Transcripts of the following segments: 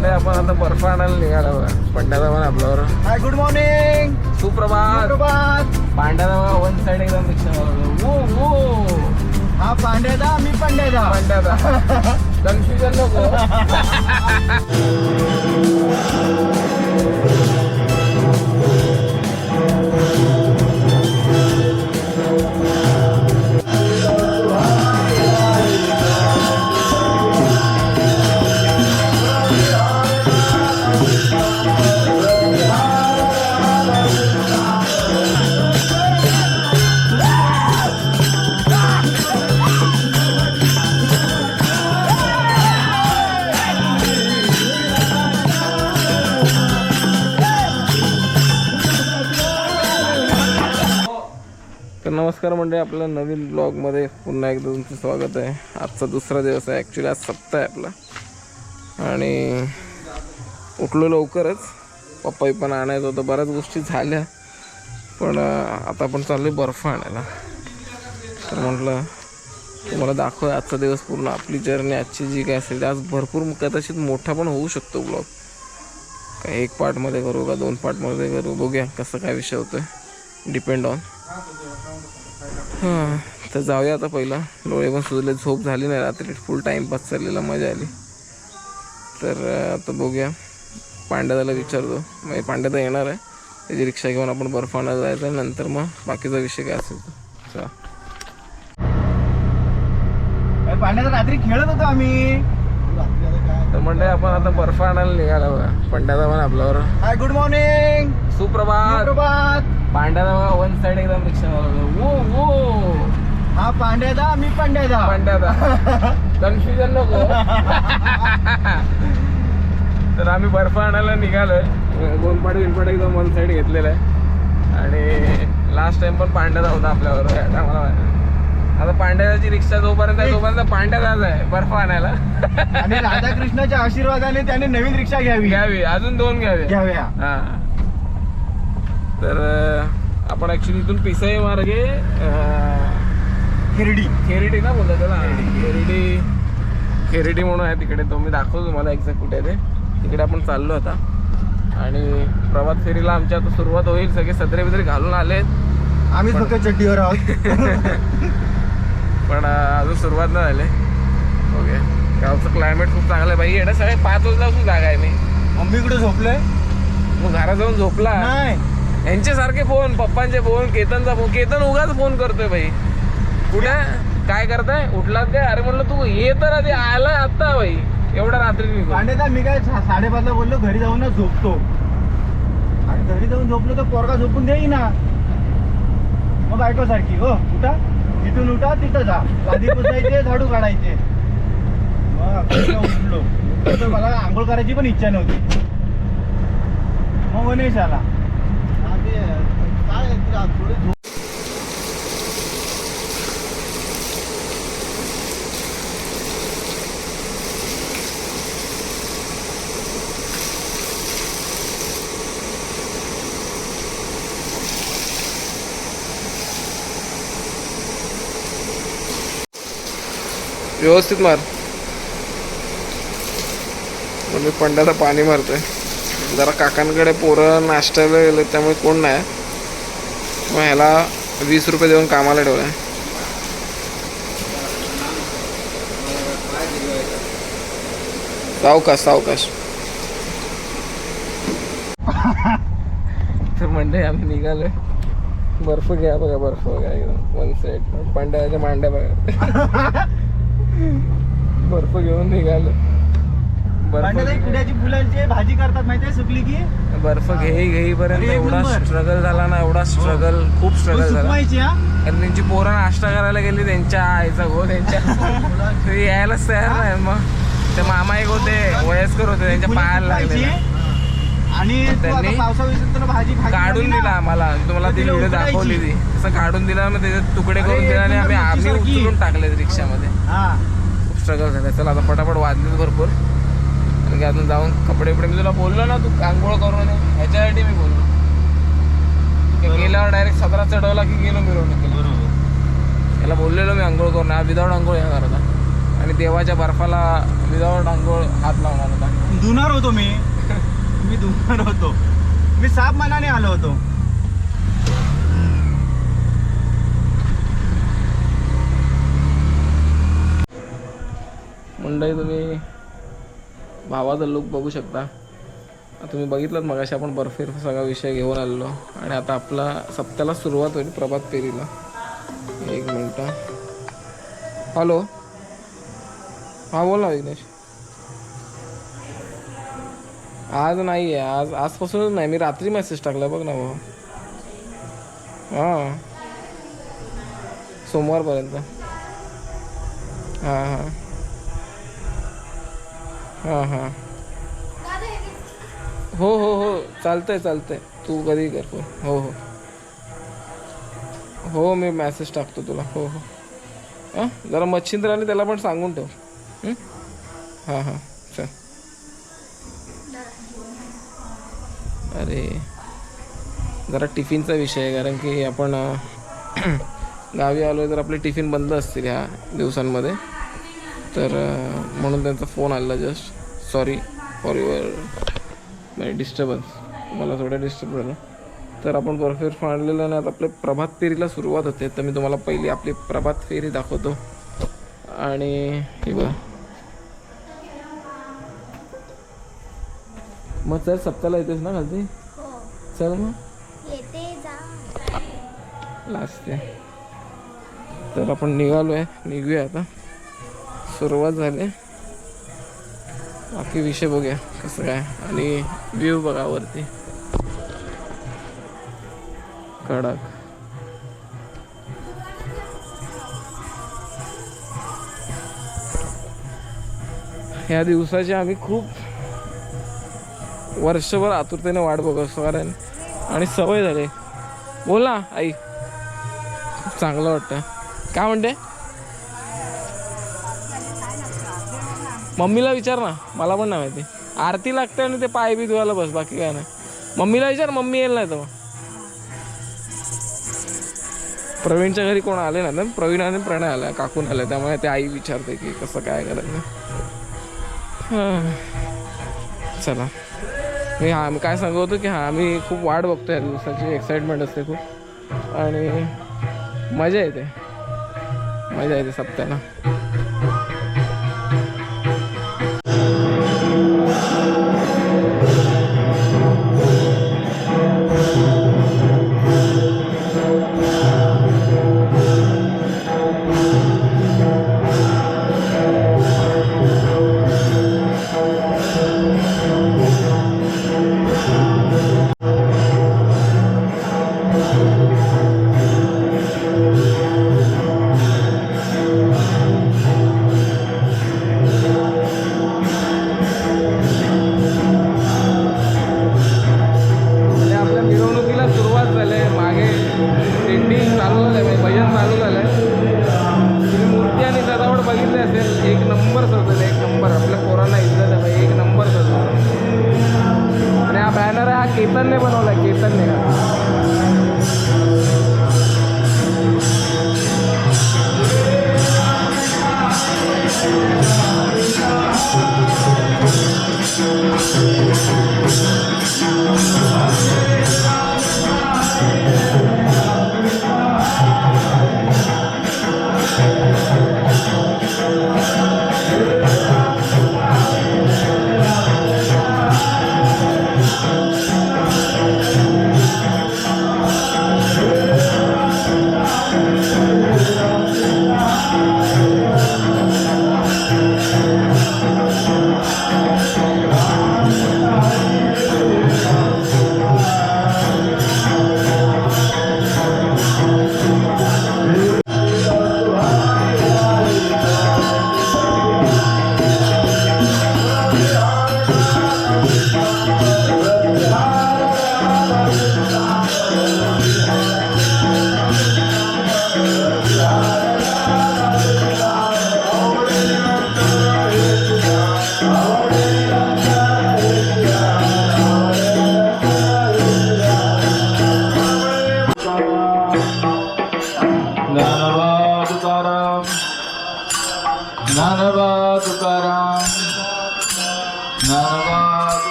म्हणजे आपण आता बर्फ आणायला निघाला. बघा पंड्याचा पण आपल्यावर. हाय गुड मॉर्निंग सुप्रभात. सुप्रभात. पांड्याचा बघा वन साइड एकदम रिक्षा वो वो हा पांड्याचा मी पांड्याचा पांड्याचा कन्फ्युजन नको. नमस्कार म्हणजे आपल्या नवीन ब्लॉगमध्ये पुन्हा एकदा तुमचं स्वागत आहे. आजचा दुसरा दिवस आहे ॲक्च्युली आज सप्ताह आहे आपला. आणि उठलो लवकरच. पप्पाही पण आणायचं होतं बऱ्याच गोष्टी झाल्या. पण आता आपण चाललो बर्फ आणायला. तर म्हटलं तुम्हाला दाखवूया आजचा दिवस पूर्ण आपली जर्नी आजची जी काय असेल ती. आज भरपूर कदाचित मोठा पण होऊ शकतो ब्लॉग काय एक पार्टमध्ये करू का दोन पार्टमध्ये करू बघूया कसं काय विषय होतोय. डिपेंड ऑन हां तर जाऊया आता पहिलं. डोळे पण सुजले झोप झाली नाही रात्री. फुल टाईमपास चाललेला मजा आली. तर आता बघूया. पांड्याला विचारतो. म्हणजे पांड्यादा येणार आहे. त्याची रिक्षा घेऊन आपण बर्फ आणायला जायचं नंतर मग बाकीचा विषय काय असेल तो. चला. पांड्याचा रात्री खेळत होतो आम्ही. तर म्हणजे आपण आता बर्फ आणायला निघाला बघा. पांड्याचा पण आपल्यावर. हाय गुड मॉर्निंग बघा वन साइड एकदम रिक्षा वो वो. हा पांड्याचा मी पांड्याचा. पांड्याचा. कन्फ्युजन नको. तर आम्ही बर्फ आणायला निघालोय. गोनपाड बिनपाड एकदम वन साईड घेतलेला आहे. आणि लास्ट टाइम पण पांड्याचा होता आपल्यावर आम्हाला आता पांड्याची रिक्षा जोपर्यंत आहे तोपर्यंत पांड्याचाच आहे. बर्फ आणायला. आणि राधाकृष्णाच्या आशीर्वादाने त्याने नवीन रिक्षा घ्यावी. घ्यावी. अजून दोन घ्यावे. घ्याव्या. हा. तर आपण ऍक्च्युली इथून पिसाई मार्गे अं, हिरडी खेरिडी ना बोलतात त्याला. खेरिडी. खेरिडी म्हणून आहे तिकडे. तो मी दाखवतो तुम्हाला एक्झॅक्ट कुठे आहे ते. तिकडे आपण चाललो आता. आणि प्रभात फेरीला आमची आता सुरुवात होईल. सगळे सदरे बिदरे घालून आले आम्ही फक्त चड्डीवर आहोत. पण अजून सुरुवात नाही झाली. ओके. गावचं क्लायमेट खूप चांगलं आहे बाई. एवढ्या सगळे पाच वाजल्यापासून जागा आहे मी. मम्मीकडे झोपलोय? मग घरात जाऊन झोपला. नाही. यांच्यासारखे सारखे फोन पप्पांचे फोन केतनचा फोन. केतन उगाच फोन करतोय भाई कुठे? काय करताय? उठलात काय? अरे म्हणलं तू ये तर आधी. आला आत्ता भाई एवढ्या रात्री निघून पांड्याचा मी काय सा- साडेपाचला बोललो घरी जाऊन ना झोपतो. आणि घरी जाऊन झोपलो तर पोरगा झोपून देई ना मग बायको सारखी हो उठा. तिथून उठा तिथं जा. गादी पुसायचे झाडू काढायचे. मग अक्षरशः उठलो? तर मला आंघोळ करायची पण इच्छा नव्हती. मग गणेश आला व्यवस्थित मार. म्हणजे पंड्याला पाणी मारतोय. जरा काकांकडे पोरं नाश्त्याला गेले त्यामुळे कोण नाही. मग ह्याला वीस रुपये देऊन कामाला ठेवलंय. सावकाश सावकाश. तर म्हणजे आम्ही निघालोय. बर्फ घ्या बघा बर्फ बघा एकदम वन साईड पांड्याच्या मांड्या बघा. बर्फ घेऊन निघालो बर्फ फुलांची भाजी करतात माहितीये सुकली की? बर्फ घेई घेईपर्यंत एवढा. स्ट्रगल झाला ना एवढा स्ट्रगल खूप स्ट्रगल झाला. कारण त्यांची पोरं नाश्ता करायला गेली त्यांच्या आईचा गो त्यांच्या ते यायलाच तयार नाही. मग ते मामा एक होते वयस्कर होते त्यांच्या पायाला लागले. आणि त्यांनी काढून दिला आम्हाला. तुम्हाला ती व्हिडिओ. दाखवली ती. असं काढून दिला मग त्याचे तुकडे करून दिले आणि आम्ही आम्ही. उचलून टाकले रिक्षामध्ये. खूप स्ट्रगल झालं. चला आता पटापट वाजलेत भरपूर. अजून जाऊन कपडे बिपडे मी तुला बोललो ना तू आंघोळ करून ये. ह्याच्यासाठी मी बोललो. की गेल्यावर डायरेक्ट सतरा चढवला की गेलो मिरवणुकीला याला बोललेलो मी आंघोळ करून विदाऊट आंघोळ येणार आता आणि देवाच्या बर्फाला विदाऊट आंघोळ हात लावणार होता. धुणार होतो मी. मी धुणार होतो. मी साफ मनाने आलो होतो. मंडळी तुम्ही भावाचा लुक बघू शकता. तुम्ही बघितलं मग आपण बर्फीर सगळा विषय घेऊन आलेलो. आणि आता आपला सप्त्याला सुरुवात होईल प्रभात फेरीला. एक मिनटं. हॅलो हां बोल ना विघ्नेश. आज नाही आहे आज आजपासूनच नाही. मी रात्री मेसेज टाकला बघ ना भाऊ. हां. सोमवारपर्यंत. हां हां. हां हां. हो हो हो. चालतंय चालतंय. तू कधी कर फोन. हो हो. हो मी मॅसेज टाकतो तुला. हो हो. हां? जरा मच्छिंद्र आणि त्याला पण सांगून ठेव. हां? हां चल. अरे. जरा टिफिनचा विषय आहे कारण की आपण गावी आलो तर आपले टिफिन बंद असतील ह्या दिवसांमध्ये. तर म्हणून त्यांचा फोन आलेला जस्ट सॉरी फॉर युअर म्हणजे डिस्टर्बन्स मला थोडं डिस्टर्ब झालं. तर आपण बर्फेर फाडलेलं आणि आता आपल्या प्रभात फेरीला सुरुवात होते. तर मी तुम्हाला पहिली आपली प्रभात फेरी दाखवतो. आणि हे बघा. मग चल सप्त्याला येतेस ना खालती? हो. चल मग. लास्ट आहे. तर आपण निघालो आहे निघूया आता. सुरुवात झाली. बाकी विषय बघूया कसं काय. आणि व्ह्यू बघा वरती. कडक. ह्या दिवसाची आम्ही खूप वर्षभर आतुरतेने वाट बघत असतो कारण आणि सवय झाली. बोल ना आई. खूप चांगलं वाटतं. काय म्हणते? मम्मीला विचार ना मला पण नाही माहिती. आरती लागते आणि ते पाय बी धुवायला बस बाकी काय नाही. मम्मीला विचार मम्मी येईल नाही तर प्रवीणच्या घरी कोण आले ना? प्रवीण आणि प्रणय आला काकून आल्या त्यामुळे ते आई विचारते की कसं काय करायचं. हां. चला. मी हा काय सांगत होतो की हा आम्ही खूप वाट बघतो या दिवसाची एक्साइटमेंट असते खूप. आणि मजा येते. मजा येते सप्त्याला. दिंडी चालू झालं आहे म्हणजे भजन चालू झालं आहे तुम्ही मूर्ती आणि सजावट बघितली असेल एक नंबर सजवलं एक नंबर. आपल्या पोरांना इज्जत आहे बाई, एक नंबर सजवलं आणि हा बॅनर आहे हा केतनने बनवला आहे केतनने.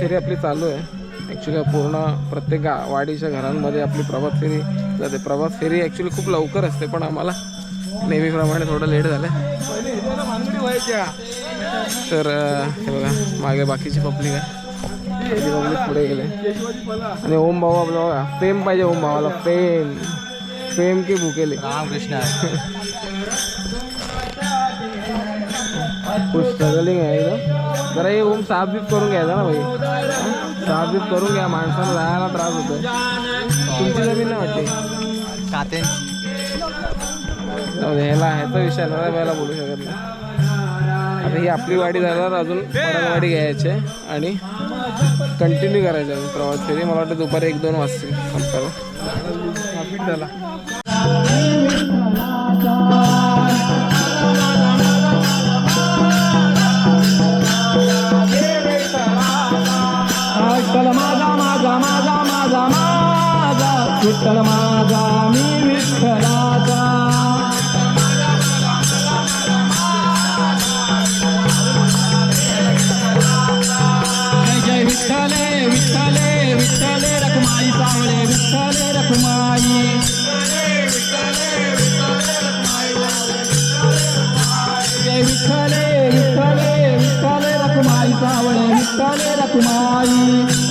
फेरी आपली चालू आहे. ॲक्च्युली पूर्ण प्रत्येक गा वाडीच्या घरांमध्ये आपली प्रभात फेरी जाते. प्रभात फेरी ॲक्च्युली खूप लवकर असते पण आम्हाला नेहमीप्रमाणे थोडं लेट झालं तर हे बघा मागे बाकीची पब्लिक आहे. पब्लिक पुढे गेले. आणि ओम भाऊ आपला बघा फेम पाहिजे ओम भावाला फेम फेम की भुकेले. रामकृष्ण. खूप स्ट्रगलिंग आहे एकदम जरा हे ओम साफ बीफ करून घ्यायचा ना भाई. साफ बीफ करून घ्या माणसाला जायला त्रास होतोय. तुमची जमीन नाही वाटते दे, ह्याला ह्याचा विषय ना याला बोलू शकत नाही. आता ही आपली वाडी झाल्यावर अजून वाडी घ्यायची आहे आणि कंटिन्यू करायचं आहे प्रवास. फेरी मला वाटतं दुपारी एक दोन वाजतील संपायला. झाला. विठ्ठल माझा मी विठ्ठलाचा जय जय विठ्ठले विठ्ठले विठ्ठले रखमाई सावळे विठ्ठले रखमाई. जय विठ्ठले विठ्ठले विठ्ठले रखमाई सावळे विठ्ठले रखमाई.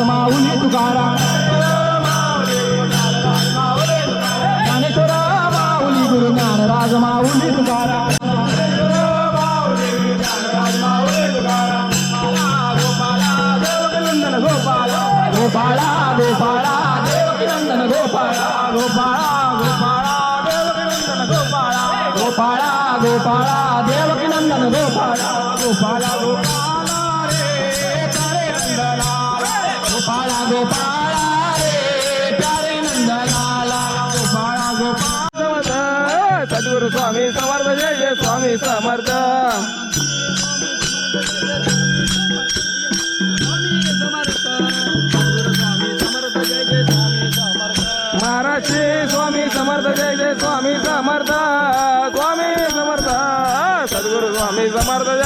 రాజమావుని తుకారా జ్ఞానేశ్వర మావుని గురు జ్ఞాన రాజమావుని తుకారా గోపాల గోపాల గోపాల నందన గోపాల గోపాల గోపాల గోపాల గోపాల దేవకి నందన గోపాల గోపాల గోపాల.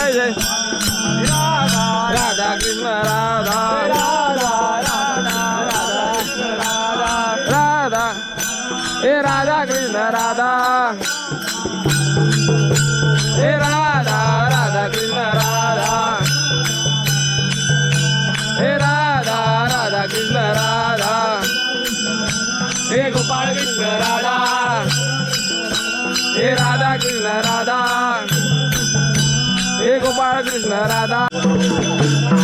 जय जय. राधा कृष्ण राधा. राधा. हे राधा कृष्ण राधा. हे राधा राधा कृष्ण राधा. हे राधा राधा कृष्ण राधा. हे गोपाळ कृष्ण राधा. हे राधा कृष्ण राधा. हे गोपाळ कृष्ण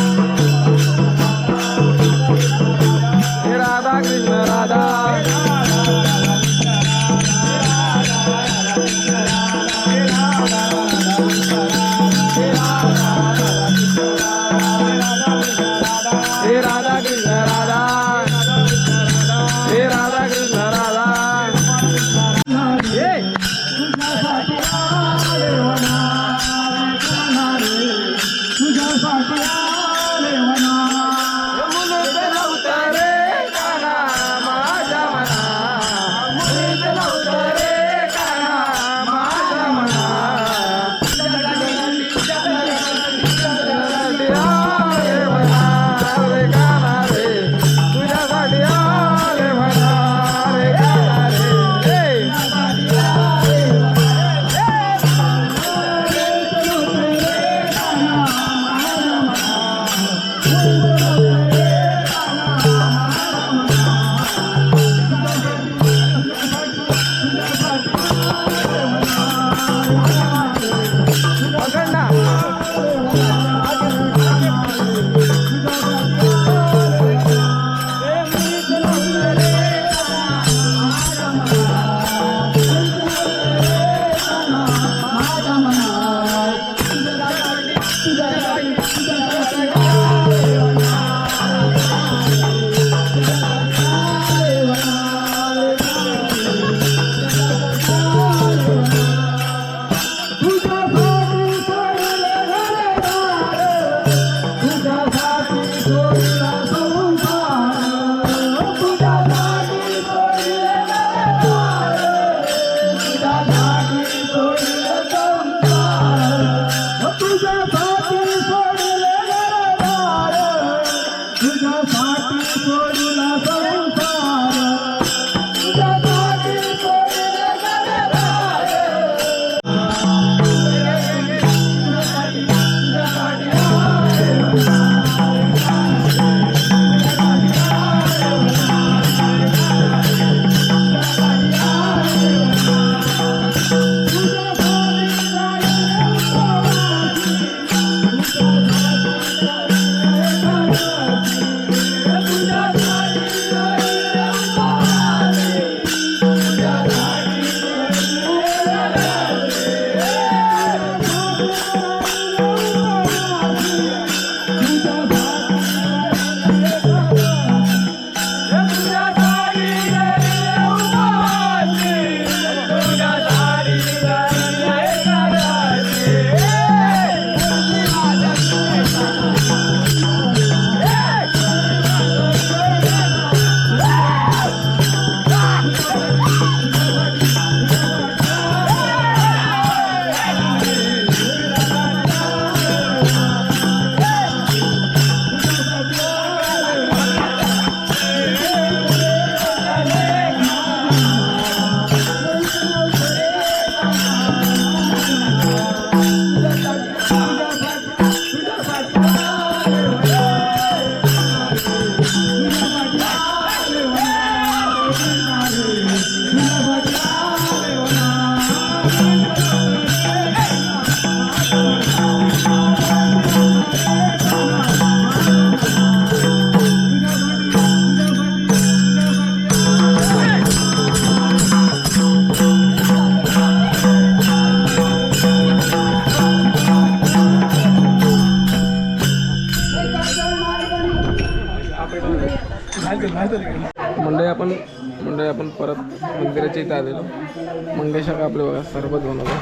मंदिराच्या इथं आलेलो. मंगेशा का आपले बघा सरबत बनवलं.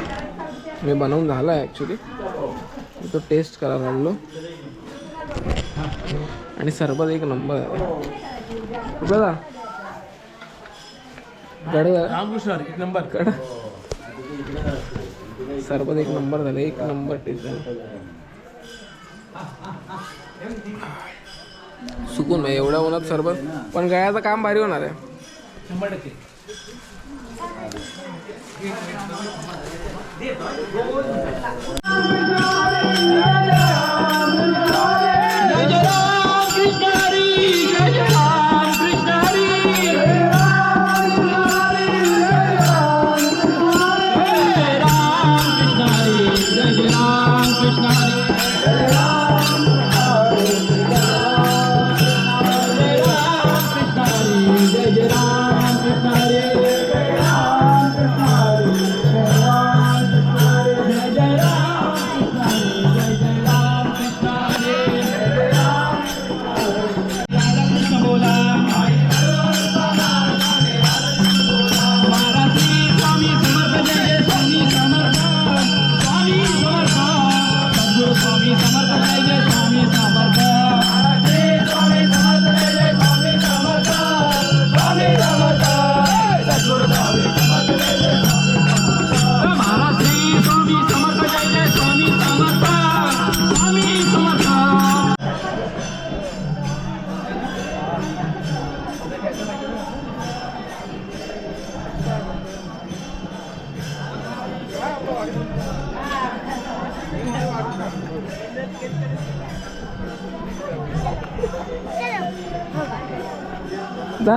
मी बनवून झालं आहे ॲक्च्युली तो टेस्ट करायला आलेलो. आणि सरबत एक नंबर आहे. बघा गड रामकृष्ण एक नंबर कड सरबत एक नंबर झालं. एक नंबर टेस्ट झालं. सुकून एवढ्या उन्हात सरबत. पण गळ्याचं काम भारी होणार आहे. शंभर टक्के. जा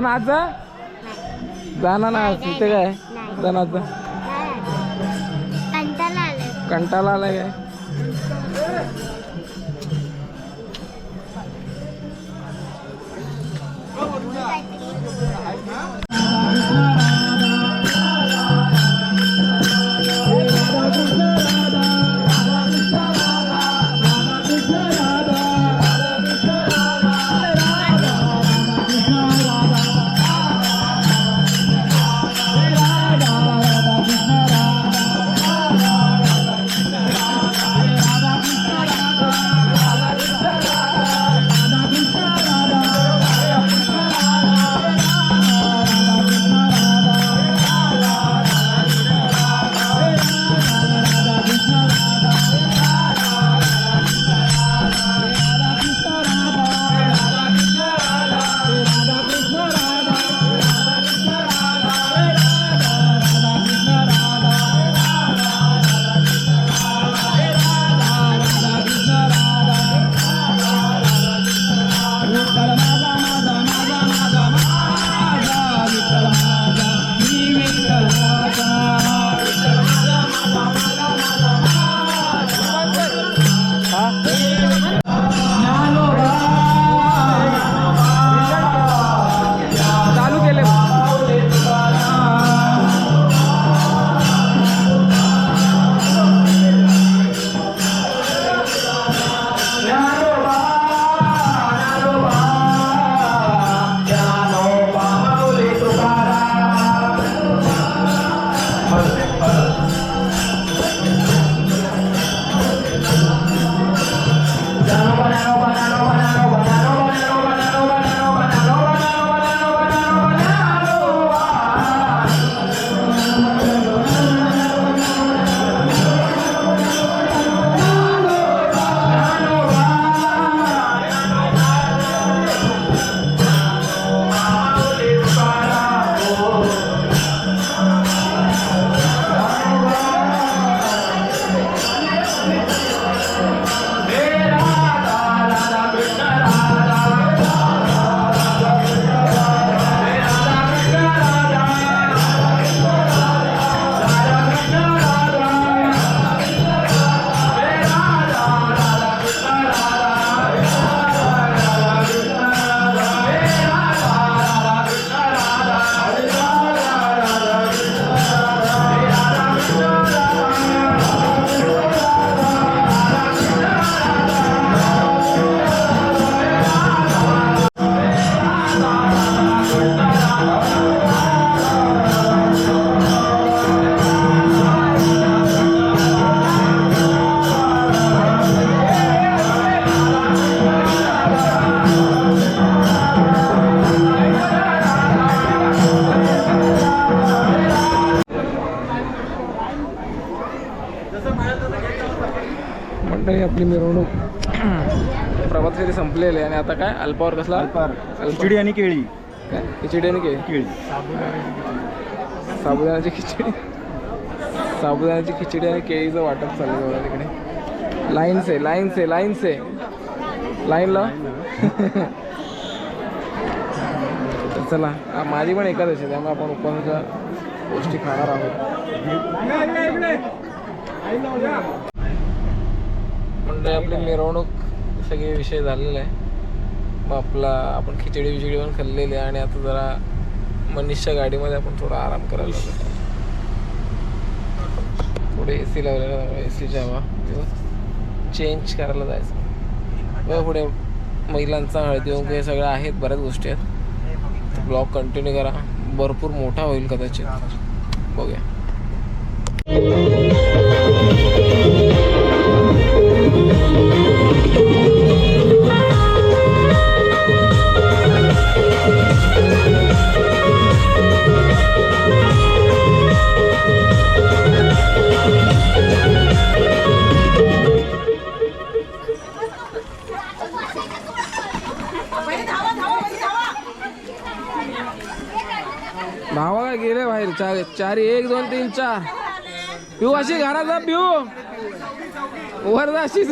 ना आज जा ना तिथे काय? नाही. जा कंटाळा आलाय काय? फेरी संपलेली आहे. आणि आता काय? अल्पावर कसला? अल्पार खिचडी आणि केळी. काय? खिचडी आणि केळी? केळी. साबुदाण्याची खिचडी. साबुदाण्याची खिचडी आणि केळीचं वाटप चाललं बघा तिकडे. लाईन से लाईन से लाईन से लाईन लाव. तर चला आ, माझी पण एकादशी आहे त्यामुळे आपण उपवासाच्या गोष्टी खाणार आहोत. म्हणजे आपली मिरवणूक सगळे विषय झालेला आहे. मग आपला आपण खिचडी बिचडी पण खाल्लेली आहे आणि आता जरा मनीषच्या गाडीमध्ये आपण थोडा आराम करायला लागलो. पुढे ए सी लावलेलं ए सीच्या हवा. चेंज करायला जायचं. बघा पुढे महिलांचा हळदी वगैरे हे सगळं आहेत बऱ्याच गोष्टी आहेत. ब्लॉग कंटिन्यू करा. भरपूर मोठा होईल कदाचित. बघूया. भावा गेले बाहेर? चार चार एक दोन तीन चार. पिऊ अशी घरात जा पिऊ. वर जा अशी